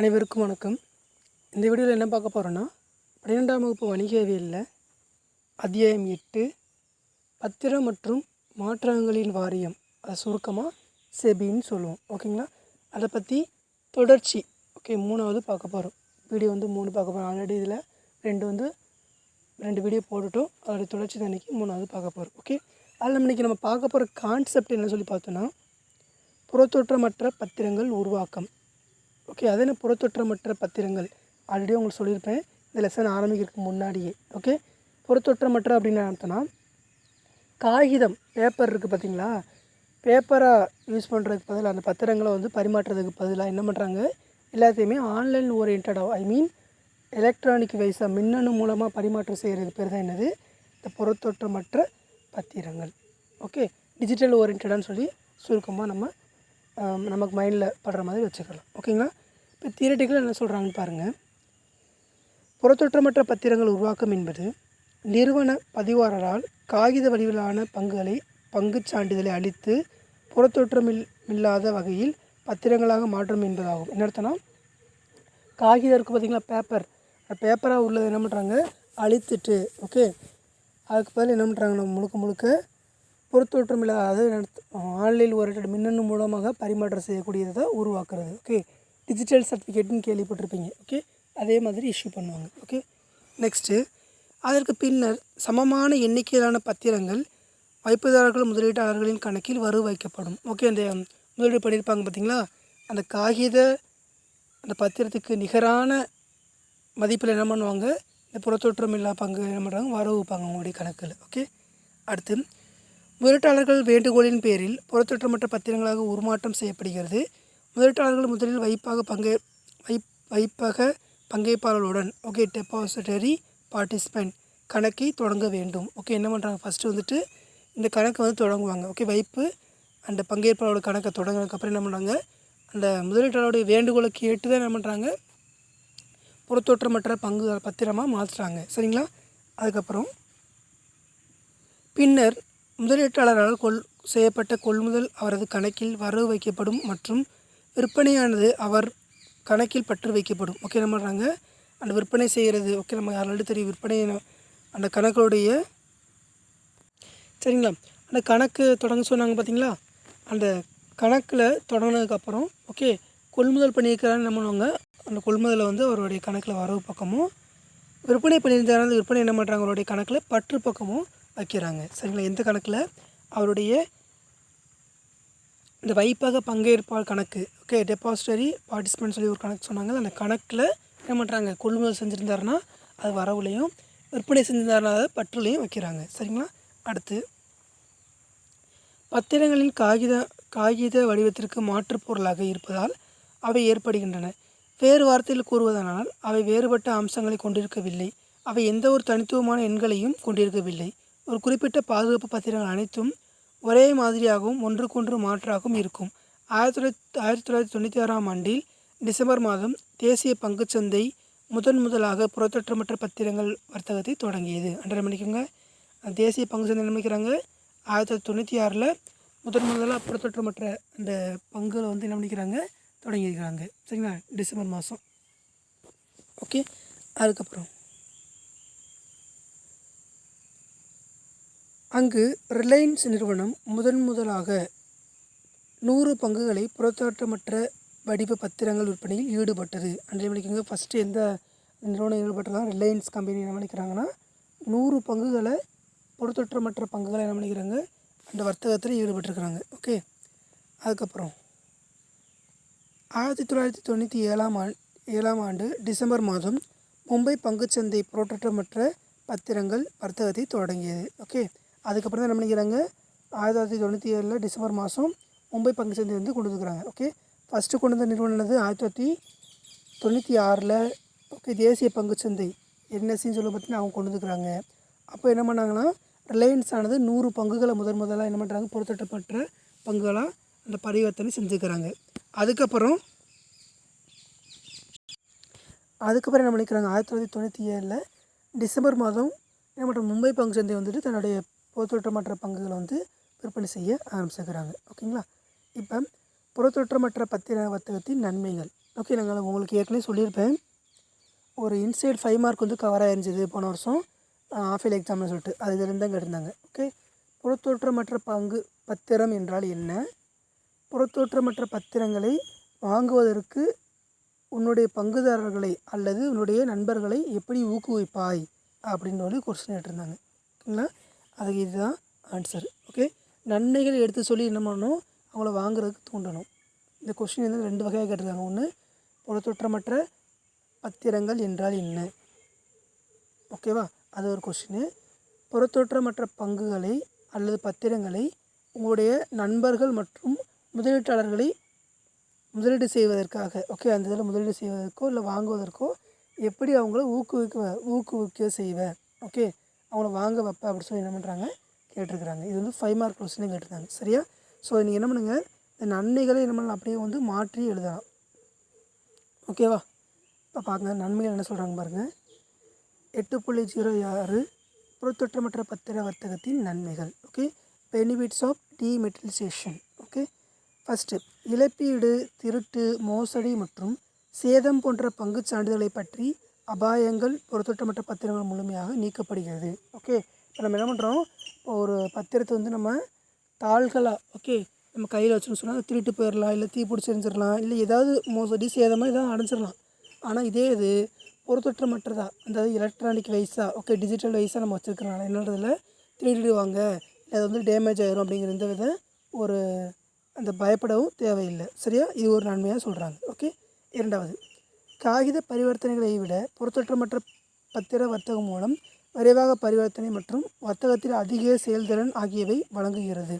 அனைவருக்கும் வணக்கம். இந்த வீடியோவில் என்ன பார்க்க போகிறோன்னா பன்னிரெண்டாம் வகுப்பு வணிகவியலில் அத்தியாயம் எட்டு பத்திரம் மற்றும் மாற்றங்களின் வாரியம். அதை சுருக்கமாக செபின்னு சொல்லுவோம். ஓகேங்களா? அதை பற்றி தொடர்ச்சி ஓகே மூணாவது பார்க்க போகிறோம் வீடியோ வந்து மூணு பார்க்க போகிறோம் ஆல்ரெடி இதில் ரெண்டு வந்து ரெண்டு வீடியோ போட்டுட்டோம். அதோடய தொடர்ச்சி அன்றைக்கி மூணாவது பார்க்க போகிறோம் ஓகே? அதில் இன்றைக்கி நம்ம பார்க்க போகிற கான்செப்ட் என்ன சொல்லி பார்த்தோன்னா புறத்தோற்றமற்ற பத்திரங்கள் உருவாக்கம். ஓகே அது என்ன புறத்தொற்றமற்ற பத்திரங்கள்? ஆல்ரெடி உங்களுக்கு சொல்லியிருப்பேன். இந்த லெசன் ஆரம்பிக்கிறதுக்கு முன்னாடியே. ஓகே புறத்தொற்றமற்ற அப்படின்னு அர்த்தம்னா காகிதம் பேப்பர் இருக்குது பார்த்தீங்களா? பேப்பரை யூஸ் பண்ணுறதுக்கு பதிலாக அந்த பத்திரங்களை வந்து பரிமாற்றுறதுக்கு பதிலாக என்ன பண்ணுறாங்க எல்லாத்தையுமே ஆன்லைன் ஓரியன்டாக ஐ மீன் எலக்ட்ரானிக் வைஸாக மின்னணு மூலமாக பரிமாற்றம் செய்கிறது பேர் தான் என்னது? இந்த புறத்தொற்றமற்ற பத்திரங்கள். ஓகே டிஜிட்டல் ஓரியன்டான்னு சொல்லி சுருக்கமாக நம்ம நமக்கு மைண்டில் படுற மாதிரி வச்சுக்கலாம். ஓகேங்களா இப்போ தியரட்டிக்கலாக என்ன சொல்கிறாங்கன்னு பாருங்கள் புறத்தொற்றமற்ற பத்திரங்கள் உருவாக்கம் என்பது நிறுவன பதிவாளரால் காகித வடிவிலான பங்குகளை பங்குச் சான்றிதழை அளித்து புறத்தொற்றமில் இல்லாத வகையில் பத்திரங்களாக மாற்றம் என்பதாகும். என்ன அர்த்தம்னா காகிதம் இருக்குது பார்த்தீங்களா பேப்பர் பேப்பராக உள்ளது என்ன பண்ணுறாங்க அழித்துட்டு ஓகே அதுக்கு பதில் என்ன பண்ணுறாங்க நம்ம முழுக்க முழுக்க பொறுத்தோற்றம் இல்லாத ஆன்லைன் ஓரியன்ட் மின்னணு மூலமாக பரிமாற்றம் செய்யக்கூடியதை தான் உருவாக்குறது. ஓகே டிஜிட்டல் சர்டிஃபிகேட்னு கேள்விப்பட்டிருப்பீங்க. ஓகே அதே மாதிரி இஷ்யூ பண்ணுவாங்க. ஓகே நெக்ஸ்ட்டு அதற்கு பின்னர் சமமான எண்ணிக்கையிலான பத்திரங்கள் வைப்புதாரர்கள் முதலீட்டாளர்களின் கணக்கில் வரவு வைக்கப்படும். ஓகே அந்த முதலீடு பண்ணியிருப்பாங்க பார்த்தீங்களா? அந்த காகித அந்த பத்திரத்துக்கு நிகரான மதிப்பில் என்ன பண்ணுவாங்க? இந்த புறத்தோற்றம் இல்லா பங்கு என்ன பண்ணுறாங்க வரவு வைப்பாங்க அவங்களுடைய கணக்கில். ஓகே அடுத்து முதலீட்டாளர்கள் வேண்டுகோளின் பேரில் புறத்தோற்றமற்ற பத்திரங்களாக உருமாற்றம் செய்யப்படுகிறது. முதலீட்டாளர்கள் முதலில் வைப்பாக பங்கே வை வைப்பக பங்கேற்பாளர்களுடன் ஓகே டெபாசிட்டரி பார்ட்டிசிபெண்ட் கணக்கை தொடங்க வேண்டும். ஓகே என்ன பண்ணுறாங்க ஃபஸ்ட்டு வந்துட்டு இந்த கணக்கை வந்து தொடங்குவாங்க. ஓகே வைப்பு அந்த பங்கேற்பாளரோட கணக்கை தொடங்கினதுக்கப்புறம் என்ன பண்ணுறாங்க அந்த முதலீட்டாளருடைய வேண்டுகோளை கேட்டு தான் என்ன பண்ணுறாங்க புறத்தோற்றமற்ற பங்கு பத்திரமாக மாற்றுறாங்க சரிங்களா? அதுக்கப்புறம் பின்னர் முதலீட்டாளரால் கொள் செய்யப்பட்ட கொள்முதல் அவரது கணக்கில் வரவு வைக்கப்படும் மற்றும் விற்பனையானது அவர் கணக்கில் பற்று வைக்கப்படும். ஓகே என்ன பண்ணுறாங்க அந்த விற்பனை செய்கிறது ஓகே நம்ம ஆல்ரெடி தெரியும். விற்பனை அந்த கணக்குடைய சரிங்களா? அந்த கணக்கு தொடங்க சொன்னாங்க பார்த்தீங்களா அந்த கணக்கில் தொடங்கினதுக்கப்புறம் ஓகே கொள்முதல் பண்ணியிருக்கிறான்னு என்ன பண்ணுவாங்க அந்த கொள்முதலை வந்து அவருடைய கணக்கில் வரவு பக்கமும் விற்பனை பண்ணியிருந்தாரு விற்பனை என்ன பண்ணுறாங்க அவருடைய கணக்கில் பற்று பக்கமும் வைக்கிறாங்க. சரிங்களா? எந்த கணக்கில்? அவருடைய இந்த வைப்பக பங்கேற்பால் கணக்கு. ஓகே டெபாசிட்டரி பார்ட்டிசிபென்ட் சொல்லி ஒரு கணக்கு சொன்னாங்க அந்த கணக்கில் என்ன பண்ணுறாங்க கொள்முதல் செஞ்சுருந்தாருன்னா அது வரவுலையும் விற்பனை செஞ்சிருந்தாருன்னா அதை பற்றுலையும் வைக்கிறாங்க. சரிங்களா? அடுத்து பத்திரங்களின் காகித காகித வடிவத்திற்கு மாற்றுப் பொருளாக இருப்பதால் அவை ஏற்படுகின்றன. வேறு வார்த்தையில் கூறுவதானால் அவை வேறுபட்ட அம்சங்களை கொண்டிருக்கவில்லை. அவை எந்த ஒரு தனித்துவமான எண்களையும் கொண்டிருக்கவில்லை. ஒரு குறிப்பிட்ட பாதுகாப்பு பத்திரங்கள் அனைத்தும் ஒரே மாதிரியாகவும் ஒன்றுக்கொன்று மாற்றாகவும் இருக்கும். ஆயிரத்தி தொள்ளாயிரத்தி ஆயிரத்தி தொள்ளாயிரத்தி தொண்ணூற்றி ஆறாம் ஆண்டில் டிசம்பர் மாதம் தேசிய பங்குச்சந்தை முதன் முதலாக புறத்தொற்றமற்ற பத்திரங்கள் வர்த்தகத்தை தொடங்கியது. அன்றரை மணிக்குங்க தேசிய பங்குச்சந்தை நினைக்கிறாங்க ஆயிரத்தி தொள்ளாயிரத்தி தொண்ணூற்றி ஆறில் முதன் முதலாக புறத்தொற்றமற்ற அந்த பங்குகளை வந்து என்ன பண்ணிக்கிறாங்க தொடங்கியிருக்கிறாங்க. சரிங்களா? டிசம்பர் மாதம். ஓகே. அதுக்கப்புறம். அங்கு ரிலையன்ஸ் நிறுவனம் முதன் முதலாக நூறு பங்குகளை புறத்தோற்றமற்ற வடிவ பத்திரங்கள் விற்பனையில் ஈடுபட்டது. அன்றைய மணிக்கு ஃபஸ்ட்டு எந்த நிறுவனம் ஈடுபட்டதா? ரிலையன்ஸ் கம்பெனி என்ன பண்ணிக்கிறாங்கன்னா நூறு பங்குகளை புறத்தொற்றமற்ற பங்குகளை என்ன பண்ணிக்கிறாங்க? அந்த வர்த்தகத்தில் ஈடுபட்டிருக்கிறாங்க. ஓகே அதுக்கப்புறம் ஆயிரத்தி தொள்ளாயிரத்தி தொண்ணூற்றி ஏழாம் ஆண்டு ஏழாம் ஆண்டு டிசம்பர் மாதம் மும்பை பங்குச்சந்தை புரோட்டமற்ற பத்திரங்கள் வர்த்தகத்தை தொடங்கியது. ஓகே அதுக்கப்புறம் தான் என்ன பண்ணிக்கிறாங்க? ஆயிரத்தி தொள்ளாயிரத்தி தொண்ணூற்றி ஏழில் டிசம்பர் மாதம் மும்பை பங்கு சந்தை வந்து கொண்டு வந்துக்கிறாங்க. ஓகே? ஃபஸ்ட்டு கொண்டு வந்த நிறுவனம் என்னது? ஆயிரத்தி தொள்ளாயிரத்தி தொண்ணூற்றி ஆறில் ஓகே தேசிய பங்குச்சந்தை என்எஸ்சின்னு சொல்லி பார்த்தீங்கன்னா அவங்க கொண்டு வந்துக்கிறாங்க. அப்போ என்ன பண்ணாங்கன்னா ரிலையன்ஸ் ஆனது நூறு பங்குகளை முதன் முதலாக என்ன பண்ணுறாங்க பொருத்தட்டப்பட்ட பங்குகளாக அந்த பரிவர்த்தனை செஞ்சுக்கிறாங்க. அதுக்கப்புறம் அதுக்கப்புறம் என்ன பண்ணிக்கிறாங்க? ஆயிரத்தி தொள்ளாயிரத்தி தொண்ணூற்றி ஏழில் டிசம்பர் மாதம் என்ன பண்ணுற மும்பை பங்கு சந்தை வந்துட்டு தன்னுடைய புறத்தோற்றமற்ற பங்குகளை வந்து விற்பனை செய்ய ஆரம்பிச்சுக்கிறாங்க ஓகேங்களா? இப்போ புறத்தோற்றமற்ற பத்திர வர்த்தகத்தின் நன்மைகள். ஓகே நாங்கள் உங்களுக்கு ஏற்கனவே சொல்லியிருப்பேன். ஒரு இன்சைட் ஃபைவ் மார்க் வந்து கவர் ஆயிருந்துது போன வருஷம். ஆஃப் எக்ஸாம்னு சொல்லிட்டு அது இதுலேருந்து தான் கேட்டிருந்தாங்க. ஓகே? புறத்தோற்றமற்ற பங்கு பத்திரம் என்றால் என்ன? புறத்தோற்றமற்ற பத்திரங்களை வாங்குவதற்கு உன்னுடைய பங்குதாரர்களை அல்லது உன்னுடைய நண்பர்களை எப்படி ஊக்குவிப்பாய்? அப்படின்னு சொல்லி கொஸ்டின் கேட்டிருந்தாங்க. ஓகேங்களா? அதுக்கு இதுதான் ஆன்சர் ஓகே நன்மைகள் எடுத்து சொல்லி என்ன பண்ணணும்? அவங்கள வாங்குறதுக்கு தூண்டணும். இந்த கொஸ்டின் வந்து ரெண்டு வகையாக கேட்டிருக்காங்க. ஒன்று புறத்தோற்றமற்ற பத்திரங்கள் என்றால் என்ன? ஓகேவா அது ஒரு கொஸ்டின் புறத்தோற்றமற்ற பங்குகளை அல்லது பத்திரங்களை உங்களுடைய நண்பர்கள் மற்றும் முதலீட்டாளர்களை முதலீடு செய்வதற்காக ஓகே அந்த இதில் முதலீடு செய்வதற்கோ இல்லை வாங்குவதற்கோ எப்படி அவங்கள ஊக்குவிக்க ஊக்குவிக்க செய்வ? ஓகே அவங்கள வாங்க வைப்ப அப்படின்னு சொல்லி என்ன பண்ணுறாங்க கேட்டிருக்கிறாங்க. இது வந்து ஃபைவ் மார்க் கொஸ்டின் கேட்டிருக்காங்க. சரியா? ஸோ நீங்கள் என்ன பண்ணுங்கள் இந்த நன்மைகளை என்ன பண்ணலாம்? அப்படியே வந்து மாற்றி எழுதலாம். ஓகேவா இப்போ பாருங்க நன்மைகள் என்ன சொல்கிறாங்க பாருங்கள் எட்டு புள்ளி ஜீரோ ஆறு புறத்தொற்றமற்ற பத்திர வர்த்தகத்தின் நன்மைகள். Okay benefits of dematerialisation okay first இழப்பீடு திருட்டு மோசடி மற்றும் சேதம் போன்ற பங்குச் சான்றிதழை பற்றி அபாயங்கள் புறத்தொற்றமற்ற பத்திரங்கள் முழுமையாக நீக்கப்படுகிறது. ஓகே? இப்போ நம்ம என்ன பண்ணுறோம் இப்போ ஒரு பத்திரத்தை வந்து நம்ம தாள்களாக ஓகே? நம்ம கையில் வச்சோம்னு சொன்னால் திருட்டு போயிடலாம் இல்லை தீ பிடிச்சி எரிஞ்சிடலாம் இல்லை ஏதாவது மோசடி சேதமாக ஏதாவது அடைஞ்சிடலாம் ஆனால் இதே இது பொறுத்தொற்றமற்றதா அதாவது எலக்ட்ரானிக் வைஸாக ஓகே? டிஜிட்டல் வைஸாக நம்ம வச்சுருக்கனால என்னன்றதில் திருடிடுவாங்க. இல்லை அது வந்து டேமேஜ் ஆயிரும் அப்படிங்கிற இந்த வித ஒரு அந்த பயப்படவும் தேவையில்லை. சரியா? இது ஒரு நன்மையாக சொல்கிறாங்க ஓகே? இரண்டாவது காகித பரிவர்த்தனைகளை விட பொருத்தற்றமற்ற பத்திர வர்த்தகம் மூலம் விரைவாக பரிவர்த்தனை மற்றும் வர்த்தகத்தில் அதிக செயல்திறன் ஆகியவை வழங்குகிறது.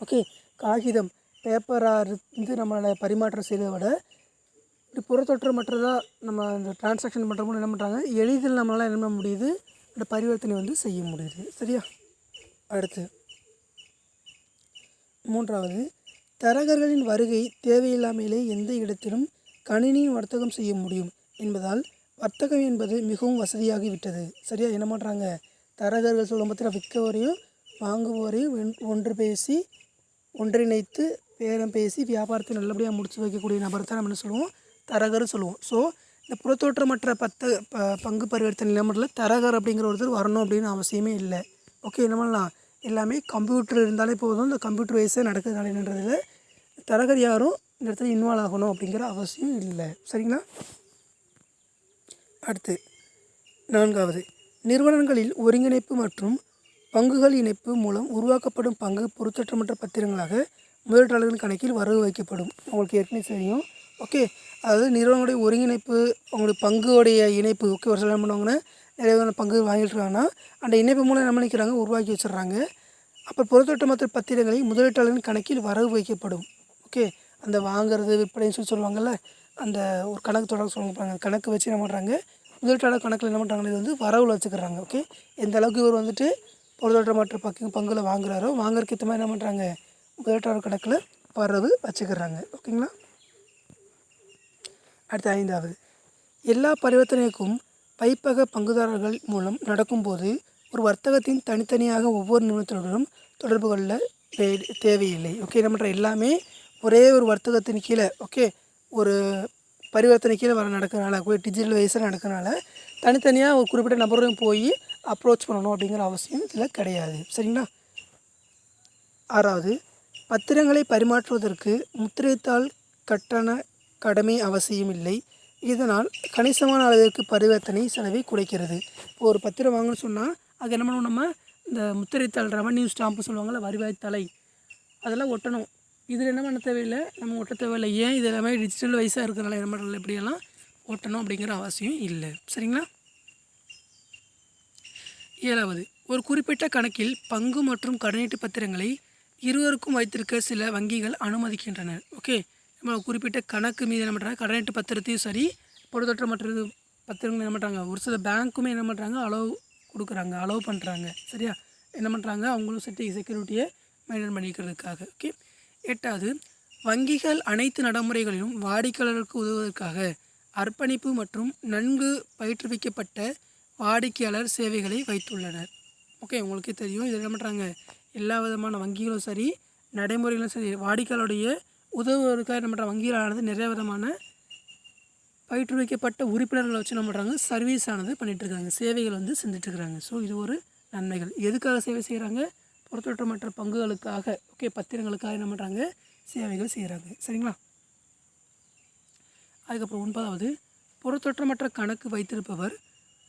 ஓகே காகிதம் பேப்பராக இருந்து நம்மளை பரிமாற்றம் செய்வதை விட இப்படி புறத்தொற்றமற்றதாக நம்ம இந்த டிரான்சாக்ஷன் பண்ணுறப்போ என்ன பண்ணுறாங்க எளிதில் நம்மளால் என்ன பண்ண முடியுது இந்த பரிவர்த்தனை வந்து செய்ய முடியுது. சரியா? அடுத்து மூன்றாவது தரகர்களின் வருகை தேவையில்லாமலே எந்த இடத்திலும் கணினியில் வர்த்தகம் செய்ய முடியும் என்பதால் வர்த்தகம் என்பது மிகவும் வசதியாகிவிட்டது. சரியா? என்ன பண்ணுறாங்க தரகர்கள் சொல்லும் பத்திர விற்கவரையும் வாங்குபவரையும் ஒன்று பேசி ஒன்றிணைத்து பேரம் பேசி வியாபாரத்தை நல்லபடியாக முடிச்சு வைக்கக்கூடிய நபர் தான் நம்ம என்ன சொல்லுவோம்? தரகர் சொல்லுவோம். ஸோ இந்த புறத்தோற்றமற்ற பத்த ப பங்கு பரிவர்த்தனை நிலமரில் தரகர் அப்படிங்கிற ஒருத்தர் வரணும் அப்படின்னு அவசியமே இல்லை. ஓகே என்ன பண்ணலாம்? எல்லாமே கம்ப்யூட்டர் இருந்தாலே போதும். இந்த கம்ப்யூட்டர் வைஸே நடக்கிறதுனால என்னன்றதில் தரகர் யாரும் இந்த இடத்துல இன்வால்வ் ஆகணும் அப்படிங்கிற அவசியம் இல்லை. சரிங்களா? அடுத்து நான்காவது நிறுவனங்களில் ஒருங்கிணைப்பு மற்றும் பங்குகள் இணைப்பு மூலம் உருவாக்கப்படும் பங்கு பொருத்தற்றமற்ற பத்திரங்களாக முதலீட்டாளர்களின் கணக்கில் வரவு வைக்கப்படும். உங்களுக்கு ஏற்கனவே தெரியும். ஓகே அதாவது நிறுவனங்களுடைய ஒருங்கிணைப்பு அவங்களுடைய பங்குடைய இணைப்பு ஓகே ஒரு சில என்ன பண்ணுவாங்கன்னா நிறைய பங்கு வாங்கிட்டு இருக்காங்கன்னா அந்த இணைப்பு மூலம் என்ன நினைக்கிறாங்க உருவாக்கி வச்சிடுறாங்க. அப்போ பொருத்தொற்றமற்ற பத்திரங்களை முதலீட்டாளரின் கணக்கில் வரவு வைக்கப்படும். ஓகே அந்த வாங்குறது விற்பனைன்னு சொல்லி சொல்லுவாங்கள்ல அந்த ஒரு கணக்கு தொடர்பு சொல்லுவாங்க கணக்கு வச்சு என்ன பண்ணுறாங்க முதலீட்டாளர் கணக்கில் என்ன பண்ணுறாங்க இது வந்து வரவில் வச்சுக்கிறாங்க ஓகே எந்த அளவுக்கு இவர் வந்துட்டு பொருத்தொற்றமற்ற பங்கு பங்குல வாங்குறாரோ வாங்குறதுக்கு ஏற்ற மாதிரி என்ன பண்ணுறாங்க முதலீட்டாளர் கணக்கில் வரவு வச்சுக்கிறாங்க ஓகேங்களா? அடுத்து ஐந்தாவது. எல்லா பரிவர்த்தனைக்கும் பைப்பக பங்குதாரர்கள் மூலம் நடக்கும்போது ஒரு வர்த்தகத்தின் தனித்தனியாக ஒவ்வொரு நிறுவனத்தினருடனும் தொடர்பு கொள்ள தே- தேவையில்லை ஓகே என்ன பண்ணுற எல்லாமே ஒரே ஒரு வர்த்தகத்தின் கீழே ஓகே ஒரு பரிவர்த்தனை கீழே வர நடக்கிறனால போய் டிஜிட்டல் வைஸில் நடக்கிறனால தனித்தனியாக ஒரு குறிப்பிட்ட நபரும் போய் அப்ரோச் பண்ணணும் அப்படிங்கிற அவசியம் இதில் கிடையாது. சரிங்களா? ஆறாவது பத்திரங்களை பரிமாற்றுவதற்கு முத்திரைத்தாள் கட்டண கடமை அவசியம் இல்லை. இதனால் கணிசமான அளவிற்கு பரிவர்த்தனை செலவை குறைக்கிறது. இப்போ ஒரு பத்திரம் வாங்கணும்னு சொன்னால் அது என்ன பண்ணணும் நம்ம இந்த முத்திரைத்தாள் ரெவன்யூ ஸ்டாம்ப்பு சொல்லுவாங்கள்ல வருவாய் தலை அதெல்லாம் ஒட்டணும். இதில் என்ன பண்ண தேவையில்லை? நம்ம ஒட்ட தேவையில்லை. ஏன் இது எல்லாமே டிஜிட்டல் வைஸாக இருக்கிறனால என்ன பண்ணுறது எப்படியெல்லாம் ஒட்டணும் அப்படிங்கிற அவசியம் இல்லை. சரிங்களா? ஏழாவது ஒரு குறிப்பிட்ட கணக்கில் பங்கு மற்றும் கடனீட்டு பத்திரங்களை இருவருக்கும் வைத்திருக்க சில வங்கிகள் அனுமதிக்கின்றன. ஓகே? நம்ம குறிப்பிட்ட கணக்கு மீது என்ன பண்ணுறாங்க கடனீட்டு பத்திரத்தையும் சரி பொதுத்தொற்ற மற்றது பத்திரங்கள் என்ன பண்ணுறாங்க ஒரு சில பேங்க்குமே என்ன பண்ணுறாங்க அளவு கொடுக்குறாங்க. அளவு பண்ணுறாங்க சரியா? என்ன பண்ணுறாங்க அவங்களும் செட்டி செக்யூரிட்டியை மெயின்டைன் பண்ணிக்கிறதுக்காக. ஓகே? எட்டாவது வங்கிகள் அனைத்து நடைமுறைகளிலும் வாடிக்கையாளருக்கு உதவுவதற்காக அர்ப்பணிப்பு மற்றும் நன்கு பயிற்றுவிக்கப்பட்ட வாடிக்கையாளர் சேவைகளை வைத்துள்ளனர். ஓகே உங்களுக்கே தெரியும் இது என்ன பண்ணுறாங்க எல்லா விதமான வங்கிகளும் சரி நடைமுறைகளும் சரி வாடிக்கையாளருடைய உதவுவதற்காக என்ன பண்ணுற வங்கிகளானது நிறைய விதமான பயிற்றுவிக்கப்பட்ட உறுப்பினர்களை வச்சு என்ன பண்ணுறாங்க சர்வீஸ் ஆனது பண்ணிகிட்ருக்காங்க இருக்காங்க சேவைகள் வந்து செஞ்சுட்டு இருக்கிறாங்க. ஸோ இது ஒரு நன்மைகள். எதுக்காக சேவை செய்கிறாங்க புறத்தோற்றமற்ற பங்குகளுக்காக ஓகே பத்திரங்களுக்காக என்ன பண்ணுறாங்க சேவைகள் செய்கிறாங்க சரிங்களா? அதுக்கப்புறம் ஒன்பதாவது புறத்தோற்றமற்ற கணக்கு வைத்திருப்பவர்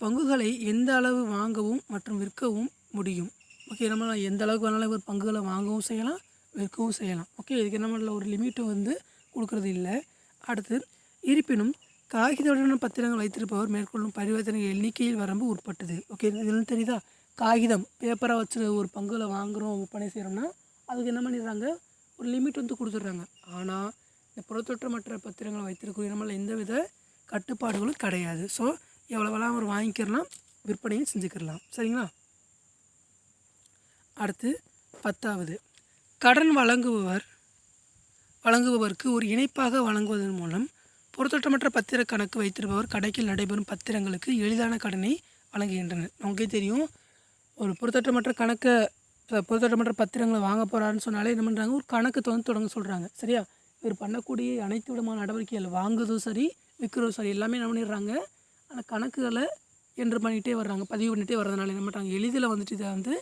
பங்குகளை எந்த அளவு வாங்கவும் மற்றும் விற்கவும் முடியும். ஓகே நம்ம எந்த அளவுக்கு வேணாலும் ஒரு பங்குகளை வாங்கவும் செய்யலாம் விற்கவும் செய்யலாம். ஓகே இதுக்கு என்ன பண்ணல ஒரு லிமிட்டும் வந்து கொடுக்கறது இல்லை. அடுத்து இருப்பினும் காகிதத்துடன் பத்திரங்கள் வைத்திருப்பவர் மேற்கொள்ளும் பரிவர்த்தனை எண்ணிக்கையில் வரம்பு உட்பட்டது. ஓகே இதுன்னு தெரியுதா? காகிதம் பேப்பரை வச்சு ஒரு பங்கில் வாங்குகிறோம் விற்பனை செய்கிறோம்னா அதுக்கு என்ன பண்ணிடுறாங்க? ஒரு லிமிட் வந்து கொடுத்துட்றாங்க. ஆனால் இந்த புறத்தொற்றமற்ற பத்திரங்களை வைத்திருக்கிற நம்மள எந்தவித கட்டுப்பாடுகளும் கிடையாது. ஸோ எவ்வளோவெல்லாம் அவர் வாங்கிக்கிறலாம் விற்பனையும் செஞ்சுக்கிடலாம் சரிங்களா? அடுத்து பத்தாவது. கடன் வழங்குபவர் வழங்குபவருக்கு ஒரு இணைப்பாக வழங்குவதன் மூலம் பொறுத்தொற்றமற்ற பத்திர கணக்கு வைத்திருப்பவர் கடைக்கில் நடைபெறும் பத்திரங்களுக்கு எளிதான கடனை வழங்குகின்றனர். நமக்கே தெரியும் ஒரு பொருத்தமற்ற கணக்கை இப்போ பத்திரங்களை வாங்க போகிறாருன்னு சொன்னாலே என்ன பண்ணுறாங்க ஒரு கணக்கு வந்து தொடங்க சொல்கிறாங்க சரியா? இவர் பண்ணக்கூடிய அனைத்து விதமான நடவடிக்கைகள் வாங்குறதும் சரி விற்கிறதும் சரி எல்லாமே என்ன பண்ணிடுறாங்க? அந்த கணக்குகளை என்று பண்ணிகிட்டே வர்றாங்க. பதிவு பண்ணிகிட்டே வர்றதுனால என்ன பண்ணுறாங்க எளிதில் வந்துட்டு இதை வந்து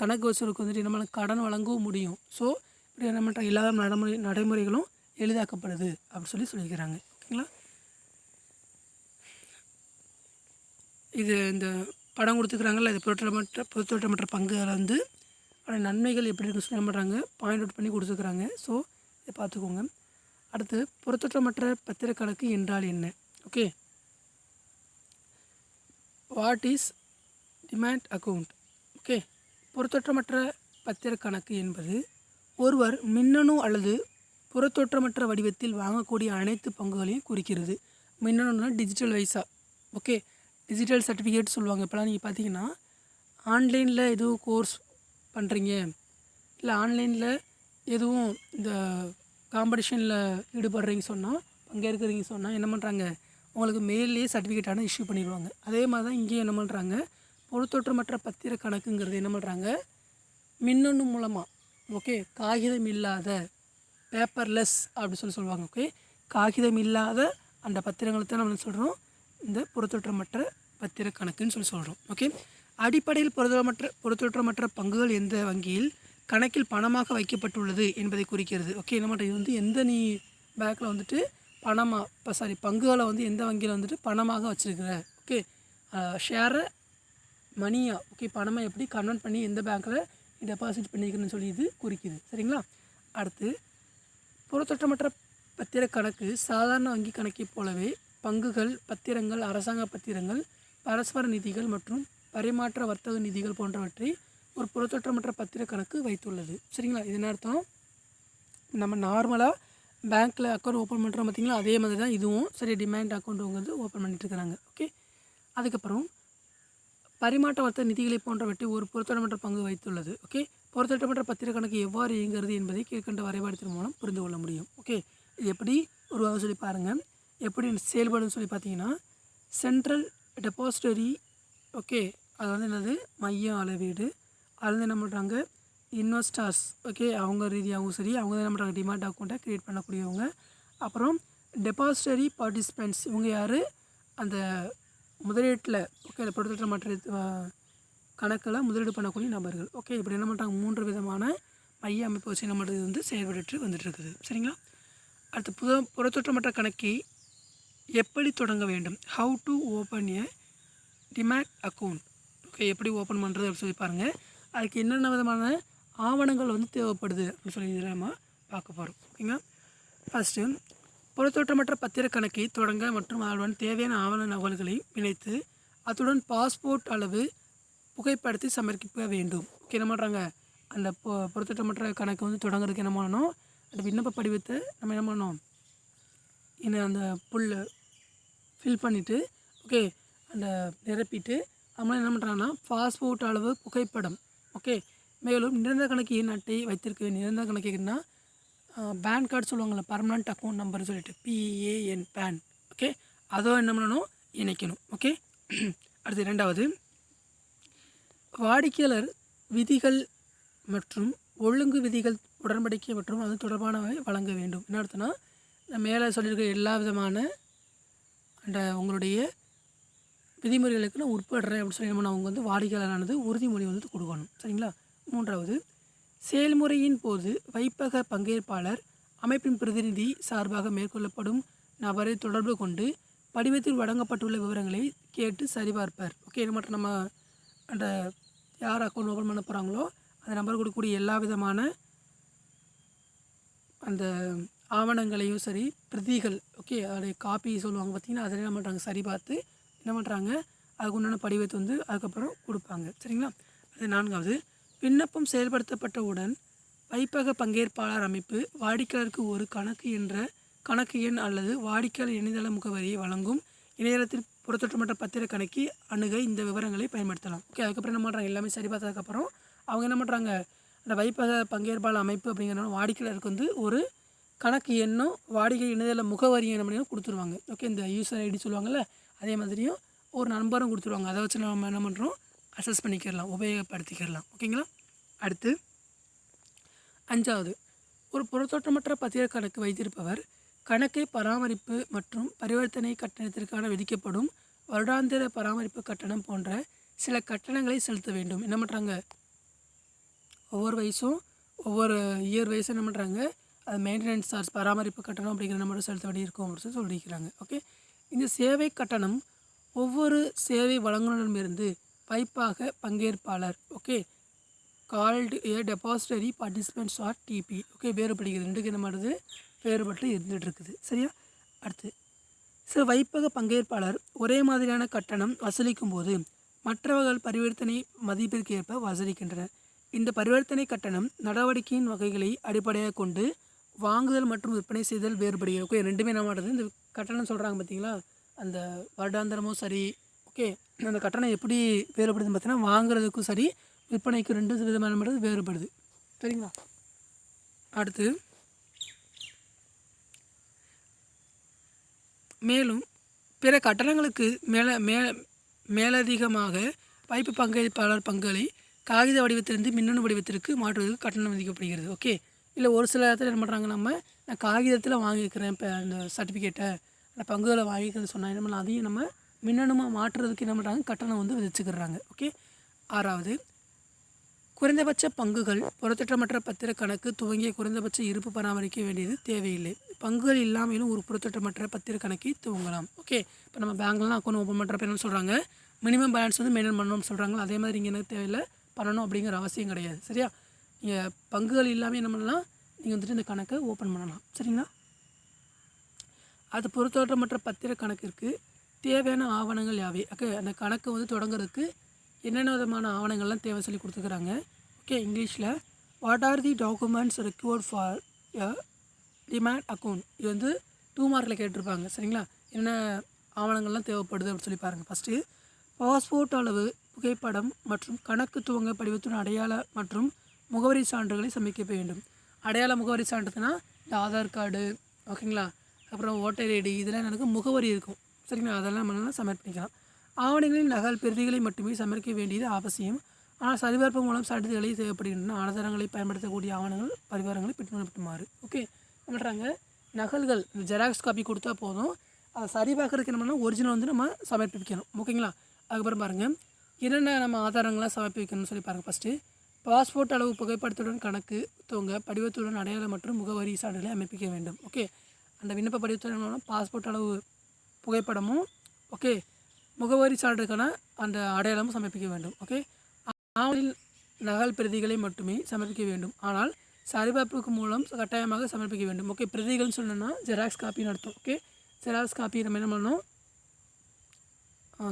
கணக்கு வசூலுக்கு வந்துட்டு என்ன கடன் வழங்கவும் முடியும். ஸோ இப்படி என்ன பண்ணுறாங்க எல்லா நடைமுறை நடைமுறைகளும் எளிதாக்கப்படுது அப்படின்னு சொல்லி சொல்லிக்கிறாங்க ஓகேங்களா? இது இந்த படம் கொடுத்துக்கிறாங்கல்ல இது பொருத்தமற்ற பொருத்தமற்ற பங்குகள் வந்து அதோடய நன்மைகள் எப்படி இருக்குன்னு சொல்லி என்ன பண்ணுறாங்க பாயிண்ட் அவுட் பண்ணி கொடுத்துக்கிறாங்க ஸோ இதை பார்த்துக்கோங்க. அடுத்து பொருத்தமற்ற பத்திர கணக்கு என்றால் என்ன? Okay what is demat account okay பொருத்தமற்ற பத்திர கணக்கு என்பது ஒருவர் மின்னணு அல்லது புறத்தோற்றமற்ற வடிவத்தில் வாங்கக்கூடிய அனைத்து பங்குகளையும் குறிக்கிறது. மின்னணுன்னா டிஜிட்டல் வைஸா ஓகே டிஜிட்டல் சர்டிஃபிகேட் சொல்லுவாங்க. இப்போலாம் நீங்கள் பார்த்தீங்கன்னா ஆன்லைனில் எதுவும் கோர்ஸ் பண்ணுறீங்க இல்லை ஆன்லைனில் எதுவும் இந்த காம்படிஷனில் ஈடுபடுறீங்க சொன்னால் பங்கேற்கிறீங்க சொன்னால் என்ன பண்ணுறாங்க உங்களுக்கு மெயிலே சர்டிஃபிகேட்டான இஷ்யூ பண்ணிடுவாங்க. அதே மாதிரி தான் இங்கேயும் என்ன பண்ணுறாங்க பொருத்தோற்றமற்ற பத்திர கணக்குங்கிறது என்ன பண்ணுறாங்க மின்னணு மூலமாக ஓகே காகிதம் இல்லாத பேப்பர்லெஸ் அப்படின்னு சொல்லி சொல்லுவாங்க ஓகே காகிதம் இல்லாத அந்த பத்திரங்களை தான் நம்ம சொல்கிறோம் இந்த பொருத்தோற்றமற்ற பத்திர கணக்குன்னு சொல்லி சொல்கிறோம் ஓகே அடிப்படையில் பொருத்தமற்ற பொருத்தோற்றமற்ற பங்குகள் எந்த வங்கியில் கணக்கில் பணமாக வைக்கப்பட்டுள்ளது என்பதை குறிக்கிறது. ஓகே என்ன இது வந்து எந்த நீ பேங்கில் வந்துட்டு பணமாக இப்போ சாரி பங்குகளை வந்து எந்த வங்கியில் வந்துட்டு பணமாக வச்சுருக்கிற? ஓகே ஷேரை மணியாக ஓகே பணமாக எப்படி கன்வெர்ட் பண்ணி எந்த பேங்க்கில் டெபாசிட் பண்ணிக்கிறேன்னு சொல்லி இது குறிக்குது. சரிங்களா? அடுத்து புறத்தொற்றமற்ற பத்திர கணக்கு சாதாரண வங்கி கணக்கை போலவே பங்குகள் பத்திரங்கள் அரசாங்க பத்திரங்கள் பரஸ்பர நிதிகள் மற்றும் பரிமாற்ற வர்த்தக நிதிகள் போன்றவற்றை ஒரு புறத்தோற்றமற்ற பத்திர கணக்கு வைத்துள்ளது. சரிங்களா? இது என்ன அர்த்தம் நம்ம நார்மலாக பேங்க்கில் அக்கௌண்ட் ஓப்பன் பண்ணுறோம் பார்த்தீங்களா? அதே மாதிரி தான் இதுவும் சரி டிமாண்ட் அக்கௌண்ட்டுங்கிறது ஓப்பன் பண்ணிட்டு இருக்கிறாங்க. ஓகே அதுக்கப்புறம் பரிமாற்ற வர்த்தக நிதிகளை போன்றவற்றை ஒரு பொருத்தமற்ற பங்கு வைத்துள்ளது. ஓகே பொருத்தமற்ற பத்திர கணக்கு எவ்வாறு இயங்குகிறது என்பதை கீழ்கண்ட வரைபடத்தின் மூலம் புரிந்து கொள்ள முடியும். ஓகே இது எப்படி உருவாக சொல்லி பாருங்கள் எப்படி செயல்படுன்னு சொல்லி பார்த்தீங்கன்னா சென்ட்ரல் டெபாசிட்டரி ஓகே அது வந்து என்னது? மைய அளவீடு. அது வந்து என்ன பண்ணுறாங்க இன்வெஸ்டர்ஸ் ஓகே அவங்க ரீதியாகவும் சரி அவங்க என்ன பண்ணுறாங்க டிமாண்ட் அக்கௌண்ட்டை க்ரியேட் பண்ணக்கூடியவங்க. அப்புறம் டெபாசிட்டரி பார்ட்டிசிபெண்ட்ஸ் இவங்க யார்? அந்த முதலீட்டில் ஓகே அந்த பொருத்தற்ற மற்ற கணக்கில் முதலீடு பண்ணக்கூடிய நபர்கள். ஓகே இப்படி என்ன பண்ணுறாங்க மூன்று விதமான மைய அமைப்பு வச்சு என்ன பண்ணுறது வந்து செயல்பட்டு வந்துட்டுருக்குது சரிங்களா? அடுத்து புத புறத்தொற்றமற்ற கணக்கை எப்படி தொடங்க வேண்டும்? How to open a demat account okay எப்படி ஓப்பன் பண்ணுறது அப்படின்னு சொல்லி பாருங்கள் அதுக்கு என்னென்ன விதமான ஆவணங்கள் வந்து தேவைப்படுது அப்படின்னு சொல்லி இதில் நம்ம பார்க்க போகிறோம் ஓகேங்களா ஃபஸ்ட்டு புறத்தோற்றமற்ற பத்திர கணக்கை தொடங்க மற்றும் அதனுடன் தேவையான ஆவண நகல்களை இணைத்து அத்துடன் பாஸ்போர்ட் அளவு புகைப்படத்தை சமர்ப்பிக்க வேண்டும். ஓகே என்ன பண்ணுறாங்க அந்த பொ பொருத்தமற்ற கணக்கு வந்து தொடங்குறதுக்கு என்ன பண்ணணும்? அந்த விண்ணப்ப படிவத்தை நம்ம என்ன பண்ணணும்? என்ன அந்த புல்லு ஃபில் பண்ணிவிட்டு ஓகே அந்த நிரப்பிட்டு அவங்களும் என்ன பண்ணுறாங்கன்னா பாஸ்போர்ட் அளவு புகைப்படம் ஓகே மேலும் நிரந்தர கணக்கு எண் அட்டை வைத்திருக்க? நிரந்தர கணக்குன்னா பேன் கார்டு சொல்லுவாங்கள்ல பர்மனண்ட் அக்கௌண்ட் நம்பர் சொல்லிட்டு பிஏஎன் பேன் ஓகே அதோ என்ன பண்ணணும்? இணைக்கணும் ஓகே அடுத்து ரெண்டாவது வாடிக்கையாளர் விதிகள் மற்றும் ஒழுங்கு விதிகள் உடன்படிக்கை மற்றும் அது தொடர்பானவை வழங்க வேண்டும். என்ன அர்த்தம்னா மேலே சொல்லியிருக்க எல்லா விதமான உங்களுடைய விதிமுறைகளுக்கு நான் உட்படுறேன் அப்படின்னு சொல்லி நம்ம அவங்க வந்து வாடிக்கையாளரானது உறுதிமொழி வந்து கொடுக்கணும். சரிங்களா? மூன்றாவது செயல்முறையின் போது வைப்பக பங்கேற்பாளர் அமைப்பின் பிரதிநிதி சார்பாக மேற்கொள்ளப்படும் நபரை தொடர்பு கொண்டு படிவத்தில் வழங்கப்பட்டுள்ள விவரங்களை கேட்டு சரிபார்ப்பார். ஓகே இது மட்டும் நம்ம அந்த யார் அக்கௌண்ட் ஓப்பன் பண்ண போகிறாங்களோ அந்த நம்பர் கொடுக்கக்கூடிய எல்லா விதமான அந்த ஆவணங்களையும் சரி பிரதிகள் ஓகே அதோடைய காப்பி சொல்லுவாங்க பார்த்தீங்கன்னா அதில் என்ன பண்ணுறாங்க சரி பார்த்து என்ன பண்ணுறாங்க அதுக்கு உண்டான படிவத்தை வந்து அதுக்கப்புறம் கொடுப்பாங்க. சரிங்களா? அது நான்காவது. விண்ணப்பம் செயல்படுத்தப்பட்டவுடன் வைப்பக பங்கேற்பாளர் அமைப்பு வாடிக்கையாளருக்கு ஒரு கணக்கு என்ற கணக்கு எண் அல்லது வாடிக்கையாளர் இணையதள முகவரியை வழங்கும் இணையதளத்தில் புறத்தொற்றமற்ற பத்திர கணக்கி அணுக இந்த விவரங்களை பயன்படுத்தலாம். ஓகே அதுக்கப்புறம் என்ன பண்ணுறாங்க எல்லாமே சரி பார்த்ததுக்கப்புறம் அவங்க என்ன பண்ணுறாங்க அந்த வைப்பக பங்கேற்பாளர் அமைப்பு அப்படிங்கிறனால வாடிக்கையாளருக்கு வந்து ஒரு கணக்கு எண்ணும் வாடிக்கை இணையதள முகவரி என்ன பண்ணி கொடுத்துருவாங்க. ஓகே இந்த யூசர் ஐடி சொல்லுவாங்கள்ல அதே மாதிரியும் ஒரு நம்பரும் கொடுத்துருவாங்க. அதை வச்சு நம்ம என்ன பண்ணுறோம் அசஸ் பண்ணிக்கிறலாம் உபயோகப்படுத்திக்கிறலாம் ஓகேங்களா அடுத்து அஞ்சாவது ஒரு புறத்தோற்றமற்ற பத்திர கணக்கு வைத்திருப்பவர் கணக்கை பராமரிப்பு மற்றும் பரிவர்த்தனை கட்டணத்திற்கான விதிக்கப்படும் வருடாந்திர பராமரிப்பு கட்டணம் போன்ற சில கட்டணங்களை செலுத்த வேண்டும். என்ன பண்ணுறாங்க ஒவ்வொரு வயசும் ஒவ்வொரு இயர் வயசும் என்ன பண்ணுறாங்க அது மெயின்டெனன்ஸ் சார்ஜ் பராமரிப்பு கட்டணம் அப்படிங்கிற நம்ம செலுத்த வேண்டியிருக்கும் அப்படின்னு சொல்லி சொல்லியிருக்கிறாங்க. ஓகே இந்த சேவை கட்டணம் ஒவ்வொரு சேவை வழங்குனரிடமிருந்து பைப்பாக பங்கேற்பாளர். Okay called a depository participants are DP okay வேறுபடுகிறது. ரெண்டுக்கு என்ன பண்ணுறது வேறுபட்டு இருந்துகிட்டு இருக்குது சரியா? அடுத்து சில வைப்பக பங்கேற்பாளர் ஒரே மாதிரியான கட்டணம் வசூலிக்கும் போது மற்றவர்கள் பரிவர்த்தனை மதிப்பிற்கு ஏற்ப வசூலிக்கின்றனர். இந்த பரிவர்த்தனை கட்டணம் நடவடிக்கையின் வகைகளை அடிப்படையாக கொண்டு வாங்குதல் மற்றும் விற்பனை செய்தல் வேறுபடுகிறது ஓகே ரெண்டுமே என்ன பண்ணுறது இந்த கட்டணம் சொல்கிறாங்க பார்த்தீங்களா அந்த வருடாந்திரமும் சரி ஓகே அந்த கட்டணம் எப்படி வேறுபடுதுன்னு பார்த்தீங்கன்னா வாங்குறதுக்கும் சரி விற்பனைக்கும் ரெண்டு விதமான மட்டும் வேறுபடுது. சரிங்களா? அடுத்து மேலும் பிற கட்டணங்களுக்கு மேல மே மேலதிகமாக வாய்ப்பு பங்களிப்பாளர் பங்களை காகித வடிவத்திலிருந்து மின்னணு வடிவத்திற்கு மாற்றுவதற்கு கட்டணம் விதிக்கப்படுகிறது. ஓகே இல்லை ஒரு சில இடத்துல என்ன பண்ணுறாங்க நம்ம நான் காகிதத்தில் வாங்கிக்கிறேன் இப்போ அந்த சர்டிஃபிகேட்டை அந்த பங்குகளை வாங்கிக்கிறேன்னு சொன்னால் என்ன பண்ணலாம்? அதையும் நம்ம மின்னணுமாக மாற்றுறதுக்கு என்ன பண்ணுறாங்க கட்டணம் வந்து விதிச்சுக்கிறாங்க. ஓகே ஆறாவது குறைந்தபட்ச பங்குகள் புறத்திட்டமற்ற பத்திர கணக்கு துவங்கிய குறைந்தபட்ச இருப்பு பராமரிக்க வேண்டியது தேவையில்லை. பங்குகள் இல்லாமலும் ஒரு புறத்திட்டமற்ற பத்திர கணக்கை துவங்கலாம். ஓகே இப்போ நம்ம பேங்க்லாம் அக்கௌண்ட் ஓப்பன் பண்ணுறப்ப என்ன சொல்கிறாங்க மினிமம் பேலன்ஸ் வந்து மெயின்டைன் பண்ணணும்னு சொல்கிறாங்க அதே மாதிரி இங்கே என்ன தேவையில்லை பண்ணணும் அப்படிங்கிற அவசியம் கிடையாது. சரியா? நீங்கள் பங்குகள் இல்லாமல் என்ன பண்ணலாம்? நீங்கள் வந்துட்டு இந்த கணக்கை ஓப்பன் பண்ணலாம். சரிங்களா? அது பொறுத்தோற்றமற்ற பத்திர இருக்குது தேவையான ஆவணங்கள் யாவை? ஓகே அந்த கணக்கை வந்து தொடங்குறதுக்கு என்னென்ன விதமான ஆவணங்கள்லாம் தேவை சொல்லி கொடுத்துக்கிறாங்க ஓகே இங்கிலீஷில் what are the documents required for a demat account இது வந்து டூ மார்க்கில் கேட்டிருப்பாங்க. சரிங்களா? என்ன ஆவணங்கள்லாம் தேவைப்படுது அப்படின்னு சொல்லி பாருங்கள் ஃபஸ்ட்டு பாஸ்போர்ட் அளவு புகைப்படம் மற்றும் கணக்கு துவங்க படிவத்துடன் அடையாள மற்றும் முகவரி சான்றுகளை சமர்ப்பிக்க வேண்டும். அடையாள முகவரி சான்றுனா இந்த ஆதார் கார்டு ஓகேங்களா? அப்புறம் ஓட்டர் ஐடி இதெல்லாம் எனக்கு முகவரி இருக்கும். சரிங்களா? அதெல்லாம் நம்ம சமர்ப்பிக்கலாம் ஆவணங்களின் நகல் பிரதிகளை மட்டுமே சமர்ப்பிக்க வேண்டியது அவசியம். ஆனால் சரிபார்ப்பு மூலம் சான்றிதழ்களை தேவைப்படுகின்றன. ஆதாரங்களை பயன்படுத்தக்கூடிய ஆவணங்கள் பரிவாரங்களை பின்பற்றுமாறு ஓகே? என்ன பண்ணுறாங்க நகல்கள் ஜெராக்ஸ் காப்பி கொடுத்தா போதும். அதை சரி பார்க்குறதுக்கு என்ன ஒரிஜினல் வந்து நம்ம சமர்ப்பிக்கணும் ஓகேங்களா? அதுக்கப்புறம் பாருங்கள் என்னென்ன நம்ம ஆதாரங்களாக சமர்ப்பிக்கணும்னு சொல்லி பாருங்கள் ஃபஸ்ட்டு பாஸ்போர்ட் அளவு புகைப்படத்துடன் கணக்கு துவங்க படிவத்துடன் அடையாளம் மற்றும் முகவரி சான்றுகளை அமைப்பிக்க வேண்டும். ஓகே. அந்த விண்ணப்ப படிவத்துடன் பாஸ்போர்ட் அளவு புகைப்படமும் ஓகே முகவரி சான்றுக்கான அந்த அடையாளமும் சமர்ப்பிக்க வேண்டும். ஓகே. ஆவணில் நகல் பிரதிகளை மட்டுமே சமர்ப்பிக்க வேண்டும். ஆனால் சரிபார்ப்புக்கு மூலம் கட்டாயமாக சமர்ப்பிக்க வேண்டும். ஓகே. பிரதிகள்னு சொன்னோன்னா ஜெராக்ஸ் காப்பின்னு அர்த்தம். ஓகே. ஜெராக்ஸ் காப்பி நம்ம என்ன பண்ணணும்?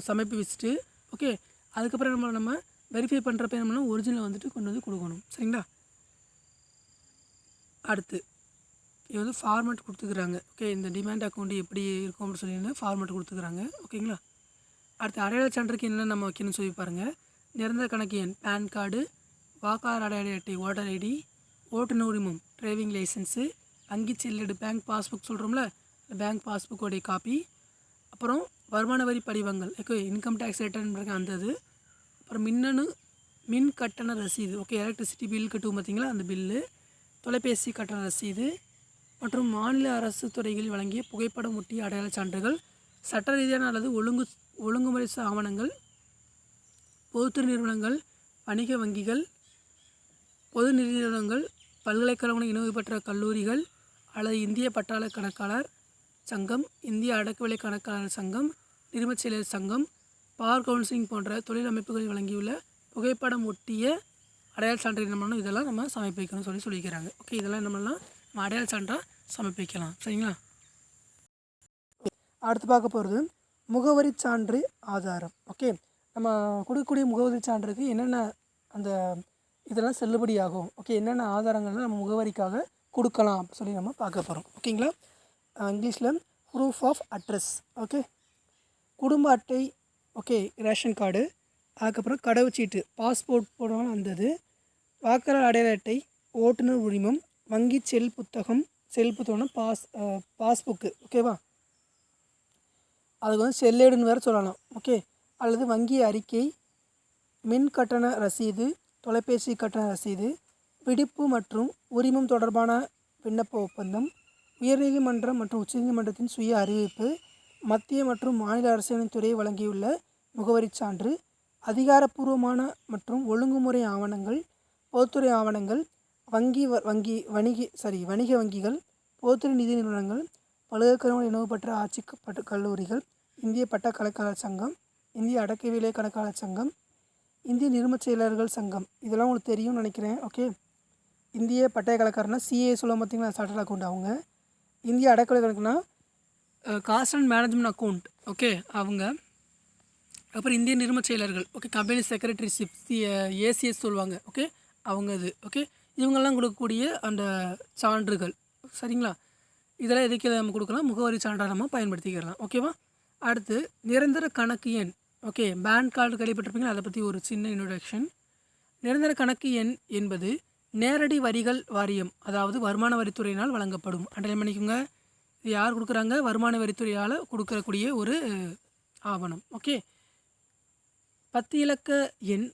சமர்ப்பிச்சுட்டு ஓகே. அதுக்கப்புறம் நம்ம நம்ம வெரிஃபை பண்ணுறப்ப என்ன பண்ணணும்? ஒரிஜினல் வந்துட்டு கொண்டு வந்து கொடுக்கணும். சரிங்களா? அடுத்து இது வந்து ஃபார்மேட் கொடுத்துக்கிறாங்க. ஓகே இந்த டிமாண்ட் அக்கௌண்ட் எப்படி இருக்கும் அப்படின்னு சொல்லி ஃபார்மேட் கொடுத்துக்கிறாங்க. ஓகேங்களா அடுத்து அடையாள சான்றுக்கு என்ன நம்ம வைக்கணும்னு சொல்லி பாருங்கள் நிரந்தர கணக்கு எண் பேன் கார்டு வாக்காளர் அடையாள அட்டை ஓட்டர் ஐடி ஓட்டுநர் உரிமம் டிரைவிங் லைசன்ஸு வங்கி செல்லடு பேங்க் பாஸ்புக் சொல்கிறோம்ல பேங்க் பாஸ்புக்கோடைய காப்பி அப்புறம் வருமான வரி படிவங்கள் ஓகே இன்கம் டேக்ஸ் ரிட்டர்ன் பண்ணுற அந்த இது அப்புறம் மின்னணு மின் கட்டண ரசீது. ஓகே எலக்ட்ரிசிட்டி பில் கட்டுவோம் பார்த்தீங்களா? அந்த பில்லு தொலைபேசி கட்டண ரசீது. மற்றும் மாநில அரசு துறைகளில் வழங்கிய புகைப்படம் ஒட்டிய அடையாள சான்றுகள் சட்ட ரீதியான அல்லது ஒழுங்கு ஒழுங்குமுறை ஆவணங்கள் பொதுத்துறை நிறுவனங்கள் வணிக வங்கிகள் பொது நிதி நிறுவனங்கள் பல்கலைக்கழகம் இணைவு பெற்ற கல்லூரிகள் அல்லது இந்திய பட்டாள கணக்காளர் சங்கம் இந்திய அடக்குவிலை கணக்காளர் சங்கம் நிறுவனச் செயலர் சங்கம் பார் கவுன்சிலிங் போன்ற தொழில் அமைப்புகளில் வழங்கியுள்ள புகைப்படம் ஒட்டிய அடையாள சான்று என்ன பண்ணணும்? இதெல்லாம் நம்ம சமர்ப்பிக்கணும்னு சொல்லி சொல்லிக்கிறாங்க. ஓகே இதெல்லாம் என்ன பண்ணலாம்? நம்ம அடையாள சான்றாக சமர்ப்பிக்கலாம் சரிங்களா? அடுத்து பார்க்க போகிறது முகவரி சான்று ஆதாரம். ஓகே நம்ம கொடுக்கக்கூடிய முகவரி சான்றுக்கு என்னென்ன அந்த இதெல்லாம் செல்லுபடியாகும்? ஓகே என்னென்ன ஆதாரங்கள்லாம் நம்ம முகவரிக்காக கொடுக்கலாம் அப்படின்னு சொல்லி நம்ம பார்க்க போகிறோம் ஓகேங்களா இங்கிலீஷில் ப்ரூஃப் ஆஃப் அட்ரஸ் ஓகே குடும்ப அட்டை ஓகே ரேஷன் கார்டு அதுக்கப்புறம் கடவுச்சீட்டு பாஸ்போர்ட் போடுவாங்க வந்தது. வாக்காளர் அடையாள அட்டை ஓட்டுநர் உரிமம் வங்கி செல் புத்தகம் செல் புத்தகம்னா பாஸ் பாஸ்புக்கு ஓகேவா? அதுக்கு வந்து செல்லேடுன்னு வேறு சொல்லலாம் ஓகே. அல்லது வங்கி அறிக்கை மின் கட்டண ரசீது தொலைபேசி கட்டண ரசீது விடுப்பு மற்றும் உரிமம் தொடர்பான விண்ணப்ப ஒப்பந்தம் உயர்நீதிமன்றம் மற்றும் உச்சநீதிமன்றத்தின் சுய அறிவிப்பு மத்திய மற்றும் மாநில அரசுகளின் துறை வழங்கியுள்ள முகவரிச் சான்று அதிகாரப்பூர்வமான மற்றும் ஒழுங்குமுறை ஆவணங்கள் பொதுத்துறை ஆவணங்கள் வங்கி வ- வங்கி வணிக சாரி வணிக வங்கிகள் பொதுத்துறை நிதி நிறுவனங்கள் பல்கலைக்கழகங்கள் இணைவுபெற்ற ஆட்சி பட்டு பட்ட கல்லூரிகள் இந்திய பட்ட கணக்காளர் சங்கம் இந்திய அடக்கவிலை கணக்காளர் சங்கம் இந்திய நிறுவனச் செயலர்கள் சங்கம். இதெல்லாம் உங்களுக்கு தெரியும்னு நினைக்கிறேன் ஓகே இந்திய பட்டய கணக்காரனா சிஏ சொல்ல பார்த்தீங்களா சார்ட்டர்ட் அக்கௌண்ட் அவங்க. இந்திய அடக்கலை கணக்குனா cost and management account okay அவங்க அப்புறம் இந்திய நிறுவனச் செயலர்கள் ஓகே கம்பெனி செக்ரட்டரிஷிப் ஏசிஎஸ் சொல்லுவாங்க ஓகே அவங்க இது ஓகே இவங்கெல்லாம் கொடுக்கக்கூடிய அந்த சான்றுகள் சரிங்களா? இதெல்லாம் எதுக்கு நம்ம கொடுக்கலாம்? முகவரி சான்றாக நம்ம பயன்படுத்திக்கிறலாம் ஓகேவா அடுத்து நிரந்தர கணக்கு எண் ஓகே பேன் கார்டு கைப்பற்றிருப்பீங்களா அதை பற்றி ஒரு சின்ன இன்ட்ரொடக்ஷன் நிரந்தர கணக்கு எண் என்பது நேரடி வரிகள் வாரியம் அதாவது வருமான வரித்துறையினால் வழங்கப்படும். அண்டர்லைன் பண்ணிக்கோங்க. இது யார் கொடுக்குறாங்க? வருமான வரித்துறையால் கொடுக்கக்கூடிய ஒரு ஆவணம் ஓகே பத்து இலக்க எண்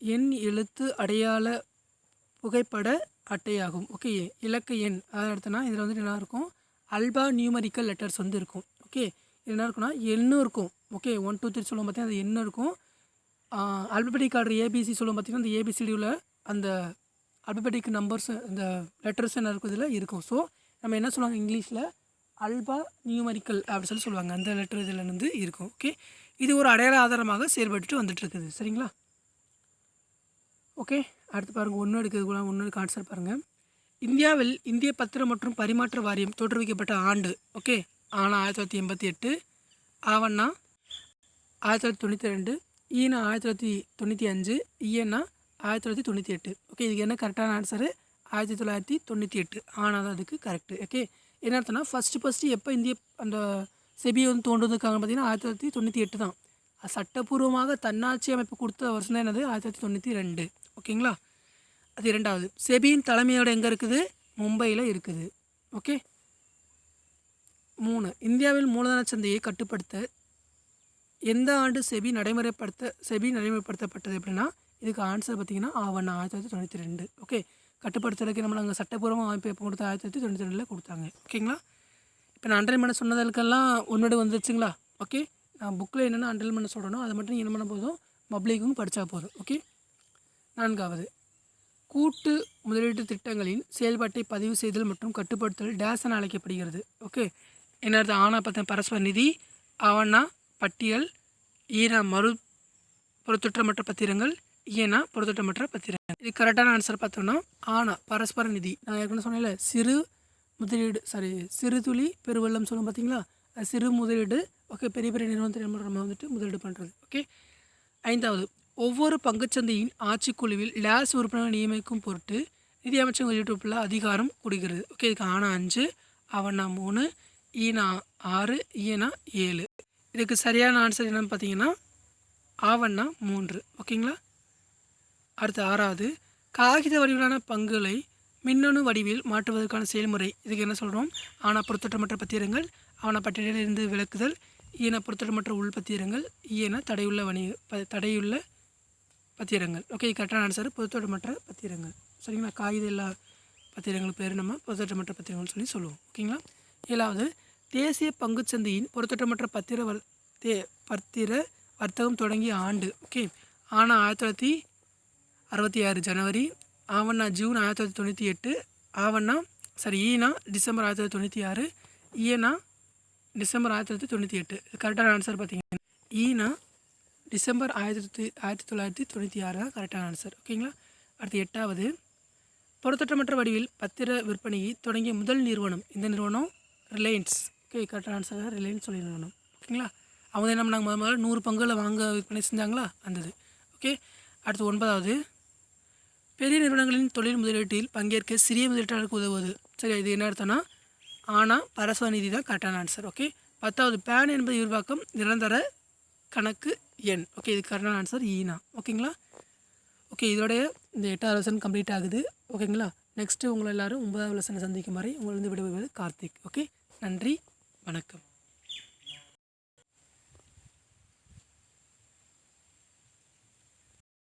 எண் எழுத்து அடையாள புகைப்பட அட்டையாகும். ஓகே இலக்க எண். அதாவது எடுத்தனா இதில் வந்துட்டு என்ன இருக்கும்? அல்பா நியூமரிக்கல் லெட்டர்ஸ் வந்து இருக்கும். ஓகே இது என்ன இருக்குன்னா எண்ணும் இருக்கும். ஓகே ஒன் டூ த்ரீ சொல்லும் பார்த்தீங்கன்னா அது எண்ணு இருக்கும். அல்பபெட்டிக் ஆர்டர் ஏபிசி சொல்லும் பார்த்தீங்கன்னா அந்த ஏபிசிடியில் அந்த அல்பபெட்டிக் நம்பர்ஸ் இந்த லெட்டர்ஸ் என்ன இருக்கும் இதில் இருக்கும். ஸோ நம்ம என்ன சொல்லுவாங்க இங்கிலீஷில்? அல்பா நியூமரிக்கல் அப்படின்னு சொல்லி சொல்லுவாங்க. அந்த லெட்டர் இதில் வந்து இருக்கும். ஓகே இது ஒரு அடையாள ஆதாரமாக செயல்பட்டு வந்துட்டு இருக்குது சரிங்களா? ஓகே? அடுத்து பாருங்கள் ஒன்று எடுக்கிறது கூட ஒன்று எடுக்க ஆன்சர் பாருங்கள் இந்தியாவில் இந்திய பத்திரம் மற்றும் பரிமாற்ற வாரியம் தோற்றுவிக்கப்பட்ட ஆண்டு ஓகே? ஆனா ஆயிரத்தி தொள்ளாயிரத்தி எண்பத்தி எட்டு ஆவண்ணா ஆயிரத்தி தொள்ளாயிரத்தி தொண்ணூற்றி ரெண்டு ஈனா ஆயிரத்தி தொள்ளாயிரத்தி தொண்ணூற்றி அஞ்சு இஎன்னா ஆயிரத்தி தொள்ளாயிரத்தி தொண்ணூற்றி எட்டு ஓகே? இதுக்கு என்ன கரெக்டான ஆன்சரு ஆயிரத்தி தொள்ளாயிரத்தி தொண்ணூற்றி எட்டு. ஆனால் தான் அதுக்கு கரெக்டு ஓகே? என்ன அர்த்தம்னா ஃபஸ்ட்டு ஃபஸ்ட்டு எப்போ இந்திய அந்த செபி வந்து தோன்றதுக்காக பார்த்தீங்கன்னா ஆயிரத்தி தொள்ளாயிரத்தி தொண்ணூற்றி எட்டு தான். அது சட்டப்பூர்வமாக தன்னாட்சி அமைப்பு கொடுத்த வருஷம் தான் என்னது? ஆயிரத்தி தொள்ளாயிரத்தி தொண்ணூற்றி ரெண்டு. ஓகேங்களா? அது இரண்டாவது. செபியின் தலைமையோட எங்கே இருக்குது? மும்பையில் இருக்குது. ஓகே? மூணு. இந்தியாவில் மூலதன சந்தையை கட்டுப்படுத்த எந்த ஆண்டு செபி நடைமுறைப்படுத்த செபி நடைமுறைப்படுத்தப்பட்டது அப்படின்னா இதுக்கு ஆன்சர் பார்த்தீங்கன்னா ஆவணம் ஆயிரத்தி தொள்ளாயிரத்தி தொண்ணூற்றி ரெண்டு. ஓகே? கட்டுப்படுத்துறதுக்கு நம்ம அங்கே சட்டப்பூர்வமாக அமைப்பு எப்போ கொடுத்தா? ஆயிரத்தி தொள்ளாயிரத்தி தொண்ணூற்றி ரெண்டில் கொடுத்தாங்க. ஓகேங்களா? இப்போ நான் அண்டர்லைன் பண்ண சொன்னதுக்கெல்லாம் ஒன்னோட வந்துருச்சுங்களா? ஓகே? நான் புக்கில் என்னென்ன அண்டர்லைன் பண்ண சொல்கிறனோ அதை மட்டும் நீங்கள் என்ன பண்ண போதும் பப்ளிக்கும் படித்தா போதும். ஓகே? நான்காவது கூட்டு முதலீட்டு திட்டங்களின் செயல்பாட்டை பதிவு செய்தல் மற்றும் கட்டுப்படுத்தல் டேஸ் என அழைக்கப்படுகிறது. ஓகே? என்னது ஆனா பார்த்தேன் பரஸ்பர நிதி அவனா பட்டியல் ஈனா மறு பொருத்தொற்றமற்ற பத்திரங்கள் ஈனா பொருத்தொற்றமற்ற பத்திரங்கள். இது கரெக்டான ஆன்சர் பார்த்தோம்னா ஆனா பரஸ்பர நிதி. நான் ஏற்கனவே சொன்னேன்ல சிறு முதலீடு சாரி சிறு துளி பெருவெள்ளம் சொல்லும் பார்த்தீங்களா அது சிறு முதலீடு ஓகே பெரிய பெரிய நிறுவனத்தில் நம்ம வந்துட்டு முதலீடு பண்ணுறது ஓகே ஐந்தாவது ஒவ்வொரு பங்குச்சந்தையின் ஆட்சிக்குழுவில் லேஸ் உறுப்பினர்கள் நியமிக்கும் பொருட்டு நிதி வெளியிட்டுள்ள அதிகாரம் கொடுக்கிறது ஓகே இதுக்கு ஆனா அஞ்சு அவனா மூணு ஈனா ஆறு ஈனா ஏழு. இதுக்கு சரியான ஆன்சர் என்னென்னு பார்த்தீங்கன்னா ஆவண்ணா மூன்று ஓகேங்களா அடுத்து ஆறாவது காகித வடிவிலான பங்குகளை மின்னணு வடிவில் மாற்றுவதற்கான செயல்முறை. இதுக்கு என்ன சொல்கிறோம் ஆனால் பொருத்தமற்ற பத்திரங்கள் ஆன பட்டியலில் விலக்குதல் ஈன பொருத்தமற்ற உள் பத்திரங்கள் ஈன தடையுள்ள வணிக ப- தடையுள்ள பத்திரங்கள். ஓகே கரெக்டான ஆன்சர் பொருத்தமற்ற பத்திரங்கள். சரிங்களா? காகித இல்லா பத்திரங்கள் பேர் நம்ம பொருத்தமற்ற பத்திரங்கள் சொல்லி சொல்லுவோம். ஓகேங்களா ஏழாவது தேசிய பங்குச்சந்தையின் பொருத்தமற்ற பத்திர வர் தே பத்திர வர்த்தகம் தொடங்கிய ஆண்டு. ஓகே ஆனால் ஆயிரத்தி தொள்ளாயிரத்தி அறுபத்தி ஆறு ஜனவரி ஆவண்ணா ஜூன் ஆயிரத்தி தொள்ளாயிரத்தி தொண்ணூற்றி எட்டு ஆவண்ணா சாரி ஈனா டிசம்பர் ஆயிரத்தி தொள்ளாயிரத்தி தொண்ணூற்றி ஆறு ஈனா டிசம்பர் ஆயிரத்தி தொள்ளாயிரத்தி தொண்ணூற்றி எட்டு. கரெக்டான ஆன்சர் பார்த்தீங்கன்னா ஈனா டிசம்பர் ஆயிரத்தி ஆயிரத்தி தொள்ளாயிரத்தி தொண்ணூற்றி ஆறு தான் கரெக்டான ஆன்சர் ஓகேங்களா அடுத்து எட்டாவது. பொருத்தட்டமற்ற வடிவில் பத்திர விற்பனையை தொடங்கிய முதல் நிறுவனம் இந்த நிறுவனம்? ரிலையன்ஸ் ஓகே கரெக்டான ஆன்சர் தான் ரிலையன்ஸ் சொல்லி நிறுவனம். ஓகேங்களா அவங்க என்ன பண்ணாங்க? முதல் முதல்ல நூறு பங்குகளை வாங்க விற்பனை செஞ்சாங்களா? அந்தது ஓகே அடுத்து ஒன்பதாவது. பெரிய நிறுவனங்களின் தொழில் முதலீட்டில் பங்கேற்க சிறிய முதலீட்டாளருக்கு உதவுவது. சரி இது என்ன அர்த்தம்னா ஆனால் பரஸ்பர நிதி தான் கரெக்டான ஆன்சர் ஓகே பத்தாவது பேன் என்பது விரிவாக்கம் நிரந்தர கணக்கு எண் ஓகே இது கரெக்டான ஆன்சர் ஈனா ஓகேங்களா? ஓகே இதோடைய இந்த எட்டாவது லெசன் கம்ப்ளீட் ஆகுது ஓகேங்களா? நெக்ஸ்ட்டு உங்களை எல்லோரும் ஒன்பதாவது லெசனை சந்திக்கும் வரை உங்களிருந்து விடுபடுவது கார்த்திக் ஓகே நன்றி வணக்கம்.